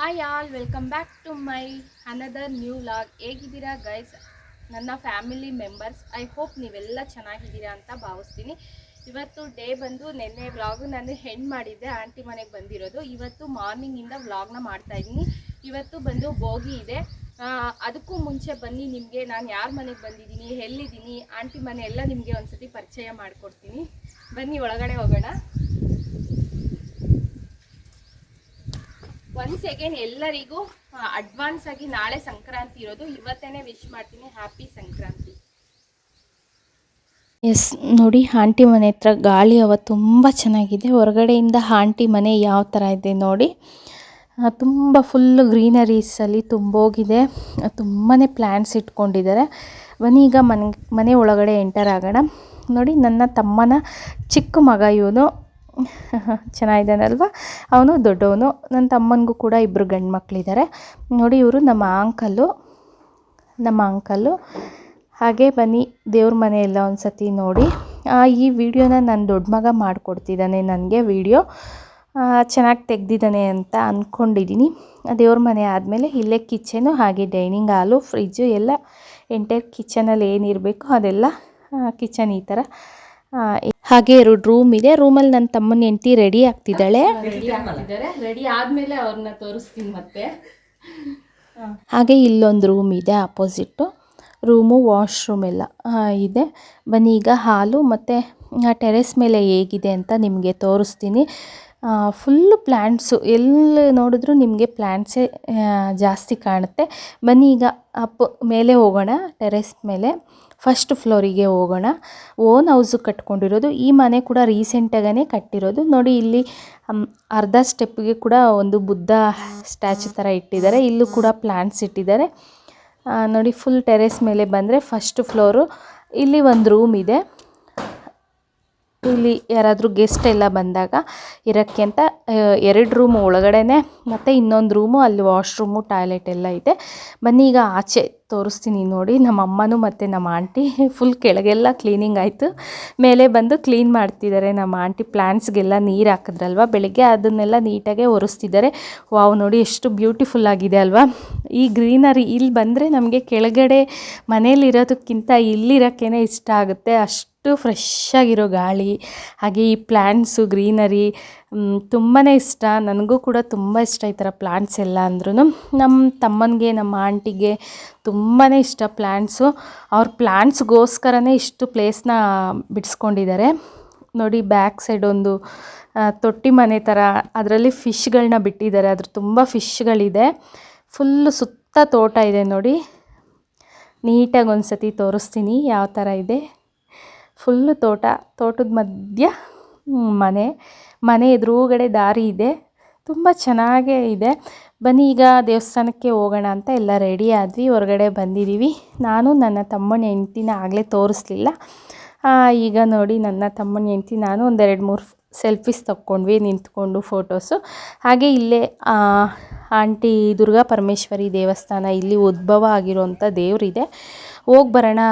Hi all welcome back to my another new vlog ಹೇಗಿದ್ದೀರಾ guys ನನ್ನ family members I hope ನೀವೆಲ್ಲ ಚೆನ್ನಾಗಿದ್ದೀರಾ ಅಂತ ಭಾವಿಸ್ತೀನಿ. ಇವತ್ತು ಡೇ ಬಂದು ನಿನ್ನೆ ವ್ಲಾಗ್ ನಾನು ಹೆಣ್ಣು ಮಾಡಿದ್ದೆ. ಆಂಟಿ ಮನೆಗೆ ಬಂದಿರೋದು. ಇವತ್ತು ಮಾರ್ನಿಂಗಿಂದ ವ್ಲಾಗ್ನ ಮಾಡ್ತಾ ಇದ್ದೀನಿ. ಇವತ್ತು ಬಂದು ಬೋಗಿ ಇದೆ. ಅದಕ್ಕೂ ಮುಂಚೆ ಬನ್ನಿ ನಿಮಗೆ. ನಾನು ಯಾರ ಮನೆಗೆ ಬಂದಿದ್ದೀನಿ, ಎಲ್ಲಿದ್ದೀನಿ? ಆಂಟಿ ಮನೆ ಎಲ್ಲ ನಿಮಗೆ ಒಂದ್ಸತಿ ಪರಿಚಯ ಮಾಡಿಕೊಡ್ತೀನಿ. ಬನ್ನಿ, ಒಳಗಡೆ ಹೋಗೋಣ. ಒನ್ಸ್ ಅಗೇನ್ ಎಲ್ಲರಿಗೂ ಅಡ್ವಾನ್ಸ್ ಆಗಿ ನಾಳೆ ಸಂಕ್ರಾಂತಿ ಇರೋದು. ಇವತ್ತೇನೆ ವಿಶ್ ಮಾಡ್ತೀನಿ. ಹ್ಯಾಪಿ ಸಂಕ್ರಾಂತಿ. ಎಸ್ ನೋಡಿ, ಆಂಟಿ ಮನೆ ಹತ್ರ ಗಾಳಿ ಅವ ತುಂಬ ಚೆನ್ನಾಗಿದೆ. ಹೊರಗಡೆಯಿಂದ ಆಂಟಿ ಮನೆ ಯಾವ ಥರ ಇದೆ ನೋಡಿ. ತುಂಬ ಫುಲ್ಲು ಗ್ರೀನರೀಸಲ್ಲಿ ತುಂಬೋಗಿದೆ. ತುಂಬಾ ಪ್ಲ್ಯಾಂಟ್ಸ್ ಇಟ್ಕೊಂಡಿದ್ದಾರೆ. ಬನ್ನಿ, ಈಗ ಮನೆ ಮನೆ ಒಳಗಡೆ ಎಂಟರ್ ಆಗೋಣ. ನೋಡಿ, ನನ್ನ ತಮ್ಮನ ಚಿಕ್ಕ ಮಗ ಇವನು. ಚೆನ್ನಾಗಿದ್ದಾನಲ್ವ? ಅವನು ದೊಡ್ಡವನು. ನನ್ನ ತಮ್ಮನಿಗೂ ಕೂಡ ಇಬ್ಬರು ಗಂಡು ಮಕ್ಕಳಿದ್ದಾರೆ ನೋಡಿ ಇವರು ನಮ್ಮ ಅಂಕಲ್ಲು ನಮ್ಮ ಅಂಕಲ್ಲು ಹಾಗೆ ಬನ್ನಿ, ದೇವ್ರ ಮನೆ ಎಲ್ಲ ಒಂದು ಸತಿ ನೋಡಿ ಈ ವಿಡಿಯೋನ ನನ್ನ ದೊಡ್ಡ ಮಗ ಮಾಡಿಕೊಡ್ತಿದ್ದಾನೆ ನನಗೆ ವಿಡಿಯೋ. ಚೆನ್ನಾಗಿ ತೆಗ್ದಿದ್ದಾನೆ ಅಂತ ಅಂದ್ಕೊಂಡಿದ್ದೀನಿ ದೇವ್ರ ಮನೆ ಆದಮೇಲೆ ಇಲ್ಲೇ ಕಿಚನು, ಹಾಗೆ ಡೈನಿಂಗ್ ಹಾಲು, ಫ್ರಿಜ್ಜು, ಎಲ್ಲ ಎಂಟೈರ್ ಕಿಚನಲ್ಲಿ ಏನಿರಬೇಕು ಅದೆಲ್ಲ ಕಿಚನ್ ಈ ಥರ. ಹಾಗೆ ಎರಡು ರೂಮ್ ಇದೆ. ರೂಮಲ್ಲಿ ನನ್ನ ತಮ್ಮನ ಹೆಂಡತಿ ರೆಡಿ ಆಗ್ತಿದ್ದಾಳೆ. ರೆಡಿ ಆದ್ಮೇಲೆ ಅವ್ರನ್ನ ತೋರಿಸ್ತೀನಿ ಮತ್ತೆ. ಹಾಗೆ ಇಲ್ಲೊಂದು ರೂಮ್ ಇದೆ ಅಪೋಸಿಟ್ಟು ರೂಮು ವಾಶ್ರೂಮ್ ಎಲ್ಲ ಇದೆ. ಬನ್ನಿ ಈಗ ಹಾಲು ಮತ್ತು ಟೆರೆಸ್ ಮೇಲೆ ಹೇಗಿದೆ ಅಂತ ನಿಮಗೆ ತೋರಿಸ್ತೀನಿ. ಫುಲ್ಲು ಪ್ಲ್ಯಾಂಟ್ಸು ಎಲ್ಲಿ ನೋಡಿದ್ರು ನಿಮಗೆ ಪ್ಲ್ಯಾಂಟ್ಸೇ ಜಾಸ್ತಿ ಕಾಣುತ್ತೆ. ಬನ್ನಿ ಈಗ ಅಪ್ ಮೇಲೆ ಹೋಗೋಣ ಟೆರೆಸ್ ಮೇಲೆ. ಫಸ್ಟ್ ಫ್ಲೋರಿಗೆ ಹೋಗೋಣ. ಓನ್ ಹೌಸು ಕಟ್ಕೊಂಡಿರೋದು. ಈ ಮನೆ ಕೂಡ ರೀಸೆಂಟಾಗೇ ಕಟ್ಟಿರೋದು. ನೋಡಿ ಇಲ್ಲಿ ಅರ್ಧ ಸ್ಟೆಪ್ಗೆ ಕೂಡ ಒಂದು ಬುದ್ಧ ಸ್ಟ್ಯಾಚು ಥರ ಇಟ್ಟಿದ್ದಾರೆ. ಇಲ್ಲೂ ಕೂಡ ಪ್ಲ್ಯಾಂಟ್ಸ್ ಇಟ್ಟಿದ್ದಾರೆ. ನೋಡಿ ಫುಲ್ ಟೆರೆಸ್ ಮೇಲೆ ಬಂದರೆ ಫಸ್ಟ್ ಫ್ಲೋರು ಇಲ್ಲಿ ಒಂದು ರೂಮ್ ಇದೆ. ಇಲ್ಲಿ ಯಾರಾದರೂ ಗೆಸ್ಟ್ ಎಲ್ಲ ಬಂದಾಗ ಇರೋಕ್ಕೆ ಅಂತ ಎರಡು ರೂಮು ಒಳಗಡೆನೆ ಮತ್ತು ಇನ್ನೊಂದು ರೂಮು ಅಲ್ಲಿ ವಾಶ್ರೂಮು ಟಾಯ್ಲೆಟ್ ಎಲ್ಲ ಇದೆ. ಬನ್ನಿ ಈಗ ಆಚೆ ತೋರಿಸ್ತೀನಿ ನೋಡಿ. ನಮ್ಮ ಅಮ್ಮನೂ ಮತ್ತು ನಮ್ಮ ಆಂಟಿ ಫುಲ್ ಕೆಳಗೆಲ್ಲ ಕ್ಲೀನಿಂಗ್ ಆಯಿತು. ಮೇಲೆ ಬಂದು ಕ್ಲೀನ್ ಮಾಡ್ತಿದ್ದಾರೆ. ನಮ್ಮ ಆಂಟಿ ಪ್ಲ್ಯಾಂಟ್ಸ್ಗೆಲ್ಲ ನೀರು ಹಾಕಿದ್ರಲ್ವ? ಬೆಳಗ್ಗೆ ಅದನ್ನೆಲ್ಲ ನೀಟಾಗೆ ಒರೆಸ್ತಿದ್ದಾರೆ. ವಾವ್, ನೋಡಿ ಎಷ್ಟು ಬ್ಯೂಟಿಫುಲ್ ಆಗಿದೆ ಅಲ್ವಾ? ಈ ಗ್ರೀನರಿ ಇಲ್ಲಿ ಬಂದರೆ ನಮಗೆ ಕೆಳಗಡೆ ಮನೇಲಿರೋದಕ್ಕಿಂತ ಇಲ್ಲಿರೋಕ್ಕೇ ಇಷ್ಟ ಆಗುತ್ತೆ. ಅಷ್ಟು ಫ್ರೆಶ್ ಆಗಿರೋ ಗಾಳಿ, ಹಾಗೆ ಈ ಪ್ಲ್ಯಾಂಟ್ಸು ಗ್ರೀನರಿ ತುಂಬಾ ಇಷ್ಟ. ನನಗೂ ಕೂಡ ತುಂಬ ಇಷ್ಟ ಈ ಥರ ಪ್ಲ್ಯಾಂಟ್ಸ್ ಎಲ್ಲ ಅಂದ್ರೂ ನಮ್ಮ ತಮ್ಮನಿಗೆ, ನಮ್ಮ ಆಂಟಿಗೆ ತುಂಬಾ ಇಷ್ಟ ಪ್ಲ್ಯಾಂಟ್ಸು ಅವ್ರ ಪ್ಲ್ಯಾಂಟ್ಸ್ಗೋಸ್ಕರನೇ ಇಷ್ಟು ಪ್ಲೇಸ್ನ ಬಿಡಿಸ್ಕೊಂಡಿದ್ದಾರೆ ನೋಡಿ, ಬ್ಯಾಕ್ ಸೈಡ್ ಒಂದು ತೊಟ್ಟಿ ಮನೆ ಥರ, ಅದರಲ್ಲಿ ಫಿಶ್ಗಳನ್ನ ಬಿಟ್ಟಿದ್ದಾರೆ ಅದ್ರ ತುಂಬ ಫಿಶ್ಗಳಿದೆ. ಫುಲ್ಲು ಸುತ್ತ ತೋಟ ಇದೆ ನೋಡಿ. ನೀಟಾಗಿ ಒಂದು ಸತಿ ತೋರಿಸ್ತೀನಿ, ಯಾವ ಥರ ಇದೆ. ಫುಲ್ಲು ತೋಟ, ತೋಟದ ಮಧ್ಯ ಮನೆ ಮನೆ ಎದುರುಗಡೆ ದಾರಿ ಇದೆ. ತುಂಬ ಚೆನ್ನಾಗೇ ಇದೆ. ಬನ್ನಿ, ಈಗ ದೇವಸ್ಥಾನಕ್ಕೆ ಹೋಗೋಣ ಅಂತ ಎಲ್ಲ ರೆಡಿ ಆದ್ವಿ. ಹೊರಗಡೆ ಬಂದಿದ್ದೀವಿ ನಾನು, ನನ್ನ ತಮ್ಮನ ಹೆಂಡ್ತಿನ ಆಗಲೇ ತೋರಿಸ್ಲಿಲ್ಲ. ಈಗ ನೋಡಿ, ನನ್ನ ತಮ್ಮನ ಹೆಂಡ್ತಿ ನಾನು ಒಂದೆರಡು ಮೂರು ಸೆಲ್ಫೀಸ್ ತಕ್ಕೊಂಡ್ವಿ, ನಿಂತ್ಕೊಂಡು ಫೋಟೋಸು. ಹಾಗೆ ಇಲ್ಲೇ ಆಂಟಿ ದುರ್ಗಾ ಪರಮೇಶ್ವರಿ ದೇವಸ್ಥಾನ, ಇಲ್ಲಿ ಉದ್ಭವ ಆಗಿರೋಂಥ ದೇವರಿದೆ. ಹೋಗಿ ಬರೋಣ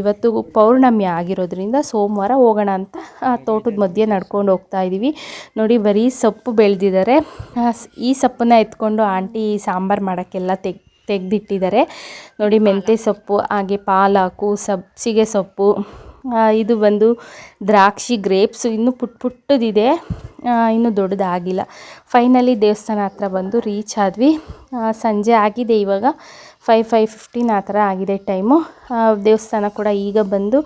ಇವತ್ತು ಪೌರ್ಣಮಿ ಆಗಿರೋದ್ರಿಂದ ಸೋಮವಾರ ಹೋಗೋಣ ಅಂತ ಆ ತೋಟದ ಮಧ್ಯೆ ನಡ್ಕೊಂಡು ಹೋಗ್ತಾ ಇದ್ದೀವಿ ನೋಡಿ, ಬರೀ ಸೊಪ್ಪು ಬೆಳೆದಿದ್ದಾರೆ. ಈ ಸೊಪ್ಪನ್ನ ಎತ್ಕೊಂಡು ಆಂಟಿ ಸಾಂಬಾರು ಮಾಡೋಕ್ಕೆಲ್ಲ ತೆಗ್, ತೆಗೆದಿಟ್ಟಿದ್ದಾರೆ. ನೋಡಿ ಮೆಂತ್ಯ ಸೊಪ್ಪು, ಹಾಗೆ ಪಾಲಾಕು ಸಬ್ಸಿಗೆ ಸೊಪ್ಪು ಇದು ಬಂದು ದ್ರಾಕ್ಷಿ, ಗ್ರೇಪ್ಸು, ಇನ್ನೂ ಪುಟ್ ಪುಟ್ಟದಿದೆ. ಇನ್ನೂ ದೊಡ್ಡದಾಗಿಲ್ಲ. ಫೈನಲಿ ದೇವಸ್ಥಾನ ಹತ್ರ ಬಂದು ರೀಚ್ ಆದ್ವಿ. ಸಂಜೆ ಆಗಿದೆ ಇವಾಗ. ಫೈವ್ ಫೈವ್ ಫಿಫ್ಟೀನ್ ಆ ಥರ ಆಗಿದೆ ಟೈಮು ದೇವಸ್ಥಾನ ಕೂಡ ಈಗ ಬಂದು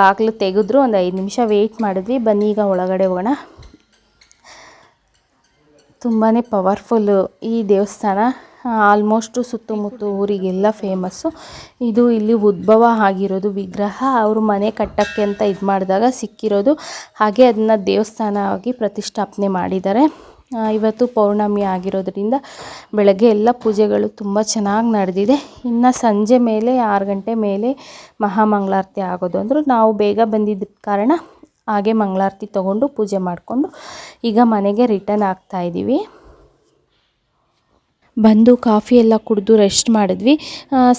ಬಾಗಿಲು ತೆಗೆದ್ರು. ಒಂದು ಐದು ನಿಮಿಷ ವೆಯ್ಟ್ ಮಾಡಿದ್ವಿ. ಬನ್ನಿ, ಈಗ ಒಳಗಡೆ ಹೋಗೋಣ. ತುಂಬಾ ಪವರ್ಫುಲ್ಲು ಈ ದೇವಸ್ಥಾನ. ಆಲ್ಮೋಸ್ಟು ಸುತ್ತಮುತ್ತ ಊರಿಗೆಲ್ಲ ಫೇಮಸ್ಸು ಇದು ಇಲ್ಲಿ ಉದ್ಭವ ಆಗಿರೋದು, ವಿಗ್ರಹ. ಅವರು ಮನೆ ಕಟ್ಟಕ್ಕೆ ಅಂತ ಇದು ಮಾಡಿದಾಗ ಸಿಕ್ಕಿರೋದು. ಹಾಗೆ ಅದನ್ನ ದೇವಸ್ಥಾನವಾಗಿ ಪ್ರತಿಷ್ಠಾಪನೆ ಮಾಡಿದ್ದಾರೆ. ಇವತ್ತು ಪೌರ್ಣಮಿ ಆಗಿರೋದ್ರಿಂದ ಬೆಳಗ್ಗೆ ಎಲ್ಲ ಪೂಜೆಗಳು ತುಂಬ ಚೆನ್ನಾಗಿ ನಡೆದಿದೆ. ಇನ್ನು ಸಂಜೆ ಮೇಲೆ, ಆರು ಗಂಟೆ ಮೇಲೆ ಮಹಾಮಂಗಳಾರತಿ ಆಗೋದು ಅಂದರು ನಾವು ಬೇಗ ಬಂದಿದ್ದ ಕಾರಣ ಹಾಗೆ ಮಂಗಳಾರತಿ ತಗೊಂಡು ಪೂಜೆ ಮಾಡಿಕೊಂಡು ಈಗ ಮನೆಗೆ ರಿಟರ್ನ್ ಆಗ್ತಾ ಇದ್ದೀವಿ ಬಂದು ಕಾಫಿ ಎಲ್ಲ ಕುಡಿದು ರೆಸ್ಟ್ ಮಾಡಿದ್ವಿ.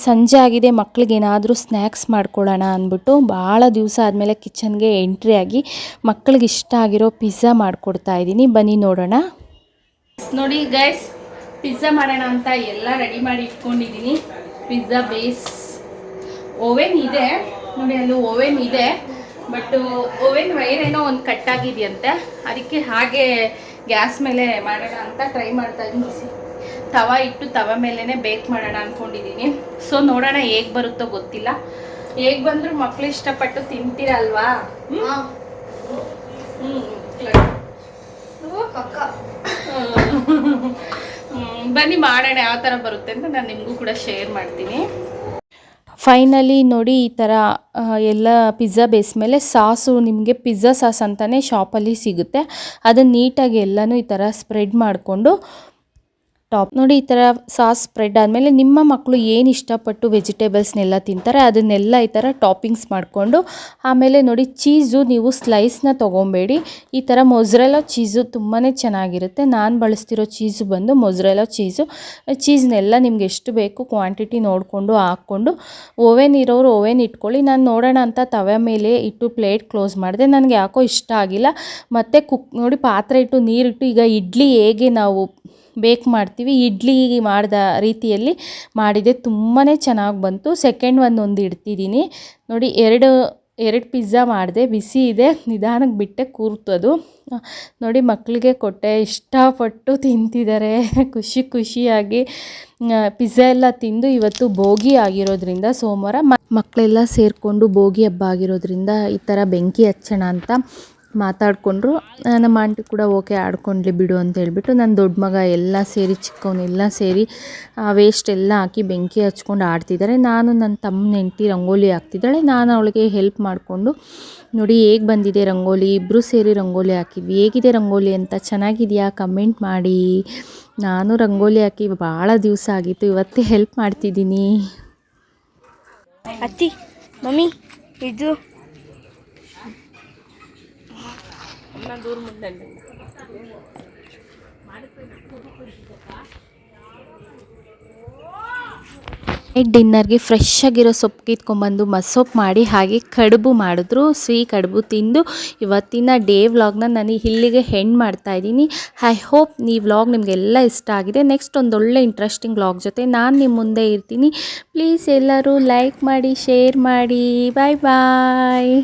ಸಂಜೆ ಆಗಿದೆ, ಮಕ್ಳಿಗೆ ಏನಾದರೂ ಸ್ನ್ಯಾಕ್ಸ್ ಮಾಡ್ಕೊಳ್ಳೋಣ ಅಂದ್ಬಿಟ್ಟು ಭಾಳ ದಿವಸ ಆದಮೇಲೆ ಕಿಚನ್ಗೆ ಎಂಟ್ರಿ ಆಗಿ ಮಕ್ಳಿಗೆ ಇಷ್ಟ ಆಗಿರೋ ಪಿಜ್ಜಾ ಮಾಡಿಕೊಡ್ತಾ ಇದ್ದೀನಿ ಬನ್ನಿ ನೋಡೋಣ. ನೋಡಿ ಗೈಸ್ ಪಿಜ್ಜಾ ಮಾಡೋಣ ಅಂತ ಎಲ್ಲ ರೆಡಿ ಮಾಡಿ ಇಟ್ಕೊಂಡಿದ್ದೀನಿ. ಪಿಜ್ಜಾ ಬೇಸ್ ಓವೆನ್ ಇದೆ. ನೋಡಿ ಅಲ್ಲಿ ಓವೆನ್ ಇದೆ. ಬಟ್ ಓವೆನ್ ವೈರ್ ಏನೋ ಒಂದು ಕಟ್ಟಾಗಿದೆಯಂತೆ ಅದಕ್ಕೆ ಹಾಗೆ ಗ್ಯಾಸ್ ಮೇಲೆ ಮಾಡೋಣ ಅಂತ ಟ್ರೈ ಮಾಡ್ತಾ ಇದ್ದೀನಿ. ತವ ಇಟ್ಟು ತವ ಮೇಲೇ ಬೇಕ್ ಮಾಡೋಣ ಅಂದ್ಕೊಂಡಿದ್ದೀನಿ ಸೊ ನೋಡೋಣ ಹೇಗೆ ಬರುತ್ತೋ ಗೊತ್ತಿಲ್ಲ. ಹೇಗೆ ಬಂದರೂ ಮಕ್ಕಳು ಇಷ್ಟಪಟ್ಟು ತಿಂತೀರಲ್ವಾ? ಹ್ಞೂ ಹ್ಮ್, ಬನ್ನಿ ಮಾಡೋಣ, ಯಾವ ಥರ ಬರುತ್ತೆ ಅಂತ ನಾನು ನಿಮಗೂ ಕೂಡ ಶೇರ್ ಮಾಡ್ತೀನಿ. ಫೈನಲಿ ನೋಡಿ, ಈ ಥರ ಎಲ್ಲ ಪಿಜ್ಜಾ ಬೇಸ್ ಮೇಲೆ ಸಾಸು, ನಿಮಗೆ ಪಿಜ್ಜಾ ಸಾಸ್ ಅಂತಲೇ ಶಾಪಲ್ಲಿ ಸಿಗುತ್ತೆ. ಅದನ್ನು ನೀಟಾಗಿ ಎಲ್ಲನೂ ಈ ಥರ ಸ್ಪ್ರೆಡ್ ಮಾಡಿಕೊಂಡು ಟಾಪ್. ನೋಡಿ, ಈ ಥರ ಸಾಸ್ ಸ್ಪ್ರೆಡ್ ಆದಮೇಲೆ ನಿಮ್ಮ ಮಕ್ಕಳು ಏನು ಇಷ್ಟಪಟ್ಟು ವೆಜಿಟೇಬಲ್ಸ್ನೆಲ್ಲ ತಿಂತಾರೆ, ಅದನ್ನೆಲ್ಲ ಈ ಥರ ಟಾಪಿಂಗ್ಸ್ ಮಾಡಿಕೊಂಡು, ಆಮೇಲೆ ನೋಡಿ, ಚೀಸು ನೀವು ಸ್ಲೈಸ್ನ ತಗೊಬೇಡಿ. ಈ ಥರ ಮೊಜ್ರೆಲೋ ಚೀಸು ತುಂಬಾ ಚೆನ್ನಾಗಿರುತ್ತೆ. ನಾನು ಬಳಸ್ತಿರೋ ಚೀಸು ಬಂದು ಮೊಜ್ರೆಲೋ ಚೀಸು. ಚೀಸ್ನೆಲ್ಲ ನಿಮ್ಗೆ ಎಷ್ಟು ಬೇಕು ಕ್ವಾಂಟಿಟಿ ನೋಡಿಕೊಂಡು ಹಾಕ್ಕೊಂಡು, ಓವೆನ್ ಇರೋರು ಓವೆನ್ ಇಟ್ಕೊಳ್ಳಿ. ನಾನು ನೋಡೋಣ ಅಂತ ತವೆ ಮೇಲೆ ಇಟ್ಟು ಪ್ಲೇಟ್ ಕ್ಲೋಸ್ ಮಾಡಿದೆ. ನನಗೆ ಯಾಕೋ ಇಷ್ಟ ಆಗಿಲ್ಲ. ಮತ್ತು ಕುಕ್, ನೋಡಿ, ಪಾತ್ರೆ ಇಟ್ಟು ನೀರಿಟ್ಟು ಈಗ ಇಡ್ಲಿ ಹೇಗೆ ನಾವು ಬೇಕ್ ಮಾಡ್ತೀವಿ. ಇಡ್ಲಿ ಮಾಡಿದ ರೀತಿಯಲ್ಲಿ ಮಾಡಿದೆ. ತುಂಬಾ ಚೆನ್ನಾಗಿ ಬಂತು. ಸೆಕೆಂಡ್ ಒಂದು ಒಂದು ಇಡ್ತಿದ್ದೀನಿ ನೋಡಿ, ಎರಡು ಎರಡು ಪಿಜ್ಜಾ ಮಾಡಿದೆ. ಬಿಸಿ ಇದೆ. ನಿಧಾನಕ್ಕೆ ಬಿಟ್ಟೆ ಕೂರ್ತದು ನೋಡಿ ಮಕ್ಕಳಿಗೆ ಕೊಟ್ಟೆ. ಇಷ್ಟಪಟ್ಟು ತಿಂತಿದ್ದಾರೆ ಖುಷಿ ಖುಷಿಯಾಗಿ ಪಿಜ್ಜಾ ಎಲ್ಲ ತಿಂದು ಇವತ್ತು ಭೋಗಿ ಆಗಿರೋದ್ರಿಂದ ಸೋಮವಾರ ಮಕ್ಕಳೆಲ್ಲ ಸೇರಿಕೊಂಡು ಭೋಗಿ ಹಬ್ಬ ಆಗಿರೋದ್ರಿಂದ ಈ ಥರ ಬೆಂಕಿ ಹಚ್ಚೋಣ ಅಂತ ಮಾತಾಡಿಕೊಂಡ್ರು. ನಮ್ಮ ಆಂಟಿ ಕೂಡ ಓಕೆ ಆಡ್ಕೊಂಡ್ಲಿ ಬಿಡು ಅಂತ ಹೇಳಿಬಿಟ್ಟು ನನ್ನ ದೊಡ್ಡ ಮಗ ಎಲ್ಲ ಸೇರಿ ಚಿಕ್ಕವನೆಲ್ಲ ಸೇರಿ ಆ ವೇಸ್ಟ್ ಎಲ್ಲ ಹಾಕಿ ಬೆಂಕಿ ಹಚ್ಕೊಂಡು ಆಡ್ತಿದ್ದಾರೆ ನಾನು ನನ್ನ ತಮ್ಮ ನೆಂಟಿ ರಂಗೋಲಿ ಹಾಕ್ತಿದ್ದಾಳೆ. ನಾನು ಅವಳಿಗೆ ಹೆಲ್ಪ್ ಮಾಡಿಕೊಂಡು, ನೋಡಿ ಹೇಗೆ ಬಂದಿದೆ ರಂಗೋಲಿ? ಇಬ್ಬರು ಸೇರಿ ರಂಗೋಲಿ ಹಾಕಿದ್ವಿ. ಹೇಗಿದೆ ರಂಗೋಲಿ ಅಂತ ಚೆನ್ನಾಗಿದೆಯಾ? ಕಮೆಂಟ್ ಮಾಡಿ. ನಾನು ರಂಗೋಲಿ ಹಾಕಿ ಭಾಳ ದಿವಸ ಆಗಿತ್ತು. ಇವತ್ತೇ ಹೆಲ್ಪ್ ಮಾಡ್ತಿದ್ದೀನಿ. ಅತ್ತಿ, ಮಮ್ಮಿ, ಇದು ನೈಟ್ ಡಿನ್ನರ್ಗೆ ಫ್ರೆಶ್ ಆಗಿರೋ ಸೊಪ್ಪು ಕಿತ್ಕೊಂಡ್ಬಂದು ಮಸೊಪ್ಪು ಮಾಡಿ, ಹಾಗೆ ಕಡುಬು ಮಾಡಿದ್ರು. ಸಿಹಿ ಕಡುಬು ತಿಂದು ಇವತ್ತಿನ ಡೇ ವ್ಲಾಗ್ನ ನಾನು ಇಲ್ಲಿಗೆ ಹೆಣ್ಣು ಮಾಡ್ತಾ ಇದ್ದೀನಿ. ಐ ಹೋಪ್ ಈ ವ್ಲಾಗ್ ನಿಮಗೆಲ್ಲ ಇಷ್ಟ ಆಗಿದೆ. ನೆಕ್ಸ್ಟ್ ಒಂದೊಳ್ಳೆ ಇಂಟ್ರೆಸ್ಟಿಂಗ್ ವ್ಲಾಗ್ ಜೊತೆ ನಾನು ನಿಮ್ಮ ಮುಂದೆ ಇರ್ತೀನಿ. ಪ್ಲೀಸ್ ಎಲ್ಲರೂ ಲೈಕ್ ಮಾಡಿ ಶೇರ್ ಮಾಡಿ. ಬಾಯ್ ಬಾಯ್